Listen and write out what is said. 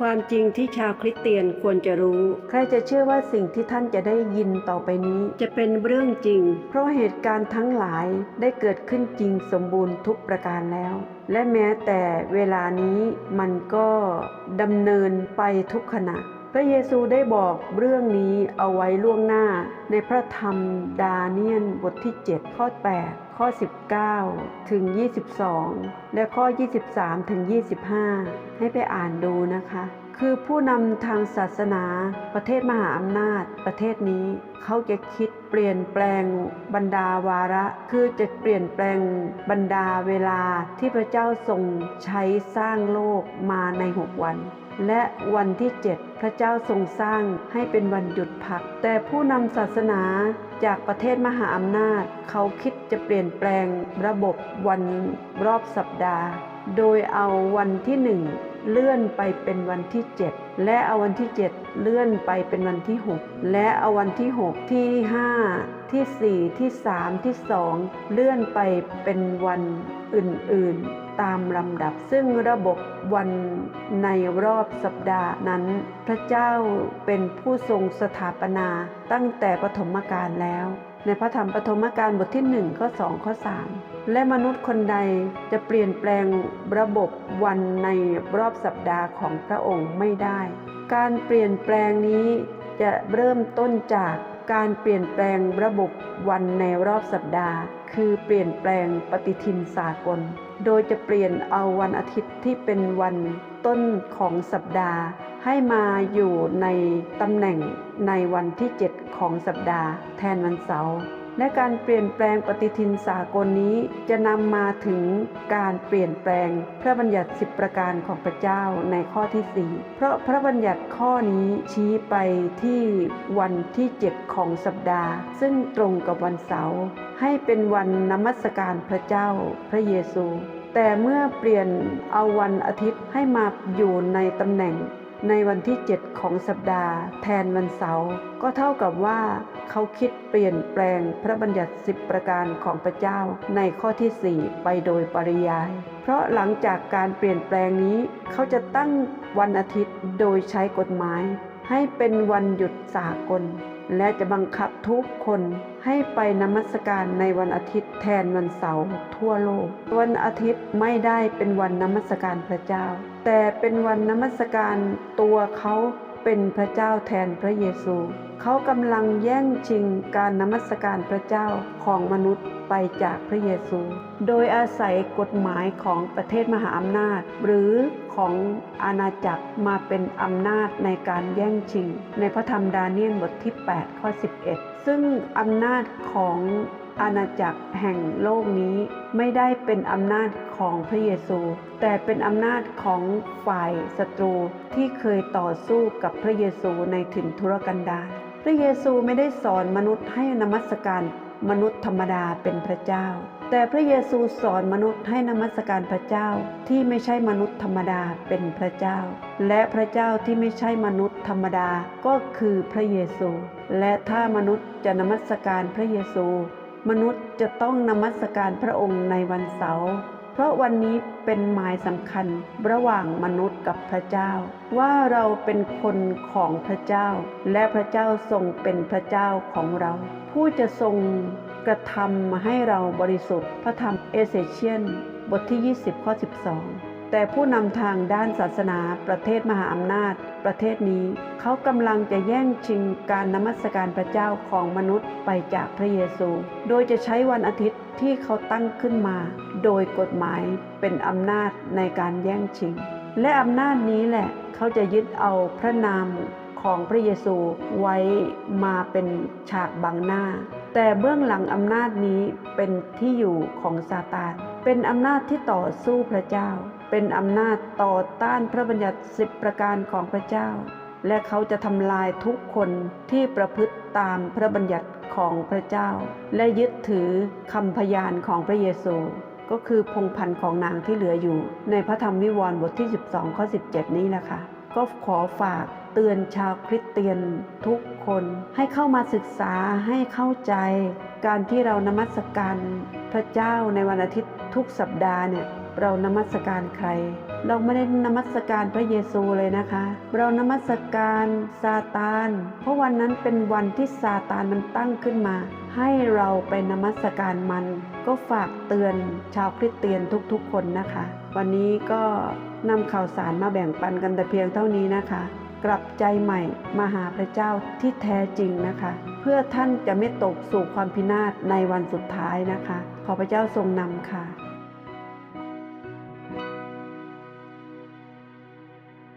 ความจริงที่ชาวคริสเตียนควรจะรู้ ใครจะเชื่อว่าสิ่งที่ท่านจะได้ยินต่อไปนี้ จะเป็นเรื่องจริง เพราะเหตุการณ์ทั้งหลายได้เกิดขึ้นจริงสมบูรณ์ทุกประการแล้ว และแม้แต่เวลานี้มันก็ดำเนินไปทุกขณะ พระเยซูได้บอกเรื่องนี้เอาไว้ล่วงหน้า ในพระธรรมดาเนียนบทที่ 7 ข้อ 8 ข้อ 19 ถึง 22 และข้อ 23 ถึง 25 ให้ไปอ่านดูนะคะ คือผู้นำทางศาสนา ประเทศมหาอำนาจประเทศนี้ เขาจะคิดเปลี่ยนแปลงบรรดาวาระ คือจะเปลี่ยนแปลงบรรดาเวลาที่พระเจ้าทรงใช้สร้างโลกมาในหกวัน และวันที่ 7 พระเจ้าทรงสร้างให้เป็นวันหยุดพัก แต่ผู้นำศาสนาจากประเทศมหาอำนาจ เขาคิดจะเปลี่ยนแปลงระบบวันรอบสัปดาห์ โดยเอาวันที่หนึ่งเลื่อนไปเป็นวันที่ 7 และเอาวันที่ 7 เลื่อนไปเป็นวันที่ 6 และเอาวันที่ 6 ที่ 5 ที่4ที่3ที่2เลื่อนไปเป็นวันอื่นๆ ตามลำดับ ซึ่งระบบวันในรอบสัปดาห์นั้น พระเจ้าเป็นผู้ทรงสถาปนาตั้งแต่ปฐมกาลแล้ว ในพระธรรมปฐมกาลบทที่1ข้อ2ข้อ3 และมนุษย์คนใดจะเปลี่ยนแปลงระบบวันในรอบสัปดาห์ของพระองค์ไม่ได้ การเปลี่ยนแปลงนี้จะเริ่มต้นจาก การเปลี่ยนแปลงระบบวันในรอบสัปดาห์ คือเปลี่ยนแปลงปฏิทินสากล โดยจะเปลี่ยนเอาวันอาทิตย์ที่เป็นวันต้นของสัปดาห์ ให้มาอยู่ในตำแหน่งในวันที่ 7 ของสัปดาห์ แทนวันเสาร์ และการเปลี่ยนแปลงปฏิทินสากลนี้จะนำมาถึงการเปลี่ยนแปลงพระบัญญัติ 10 ประการของพระเจ้าในข้อที่ 4 เพราะพระบัญญัติข้อนี้ชี้ไปที่วันที่ 7 ของสัปดาห์ ซึ่งตรงกับวันเสาร์ให้เป็นวันนมัสการพระเจ้าพระเยซู แต่เมื่อเปลี่ยนเอาวันอาทิตย์ให้มาอยู่ในตำแหน่ง ในวันที่ 7 ของสัปดาห์ แทนวันเสาร์ก็เท่ากับว่า เขาคิดเปลี่ยนแปลงพระบัญญัติ 10 ประการของพระเจ้าในข้อที่ 4 ไปโดยปริยาย เพราะหลังจากการเปลี่ยนแปลงนี้ เขาจะตั้งวันอาทิตย์โดยใช้กฎหมาย ให้เป็นวันหยุดสากล และจะบังคับทุกคนให้ไปนมัสการในวันอาทิตย์แทนวันเสาร์ทั่วโลก วันอาทิตย์ไม่ได้เป็นวันนมัสการพระเจ้า แต่เป็นวันนมัสการตัวเขาเป็นพระเจ้าแทนพระเยซู เขากำลังแย่งชิงการนมัสการพระเจ้าของมนุษย์ ไปจากพระเยซู โดยอาศัยกฎหมายของประเทศมหาอำนาจ หรือของอาณาจักรมาเป็นอำนาจในการแย่งชิง ในพระธรรมดาเนียลบทที่ 8 ข้อ 11 ซึ่งอำนาจของอาณาจักรแห่งโลกนี้ไม่ได้เป็นอำนาจของพระเยซู แต่เป็นอำนาจของฝ่ายศัตรูที่เคยต่อสู้กับพระเยซูในถิ่นทุรกันดารพระเยซูไม่ได้สอนมนุษย์ให้นมัสการ มนุษย์ธรรมดาเป็นพระเจ้า แต่พระเยซูสอนมนุษย์ให้นมัสการพระเจ้าที่ไม่ใช่มนุษย์ธรรมดาเป็นพระเจ้า และพระเจ้าที่ไม่ใช่มนุษย์ธรรมดาก็คือพระเยซู และถ้ามนุษย์จะนมัสการพระเยซู มนุษย์จะต้องนมัสการพระองค์ในวันเสาร์ เพราะวันนี้เป็นหมายสำคัญระหว่างมนุษย์กับพระเจ้า ว่าเราเป็นคนของพระเจ้า และพระเจ้าทรงเป็นพระเจ้าของเรา ผู้จะทรงกระทำให้เราบริสุทธิ์ พระธรรมเอเสเชียน บทที่ 20 ข้อ 12 แต่ผู้นำทางด้านศาสนาประเทศมหาอำนาจ ประเทศนี้เขากำลังจะแย่งชิงการนมัสการพระเจ้าของมนุษย์ไปจากพระเยซู โดยจะใช้วันอาทิตย์ที่เขาตั้งขึ้นมา โดยกฎหมายเป็นอำนาจในการแย่งชิง และอำนาจนี้แหละเขาจะยึดเอาพระนามของพระเยซูไว้มาเป็นฉากบังหน้า แต่เบื้องหลังอำนาจนี้เป็นที่อยู่ของซาตานเป็นอำนาจที่ต่อสู้พระเจ้า เป็นอำนาจต่อต้านพระบัญญัติสิบประการของพระเจ้า และเขาจะทำลายทุกคนที่ประพฤติตามพระบัญญัติของพระเจ้า และยึดถือคำพยานของพระเยซู ก็คือพงพันธ์ของนางที่เหลืออยู่ ในพระธรรมวิวรณ์บทที่ 12 ข้อ 17 นี้แหละค่ะ ก็ขอฝากเตือนชาวคริสเตียนทุกคนให้เข้ามาศึกษาให้เข้าใจ การที่เรานมัสการพระเจ้าในวันอาทิตย์ทุกสัปดาห์เนี่ย เรานมัสการใคร เราไม่ได้นมัสการพระเยซูเลยนะคะ เรานมัสการซาตาน เพราะวันนั้นเป็นวันที่ซาตานมันตั้งขึ้นมา ให้เราไปนมัสการมัน ก็ฝากเตือนชาวคริสเตียนทุกๆคนนะคะ วันนี้ก็นำข่าวสารมาแบ่งปันกันแต่เพียงเท่านี้นะคะกลับใจใหม่มาหาพระเจ้าที่แท้จริงนะคะ เพื่อท่านจะไม่ตกสู่ความพินาศในวันสุดท้ายนะคะ ขอพระเจ้าทรงนำค่ะ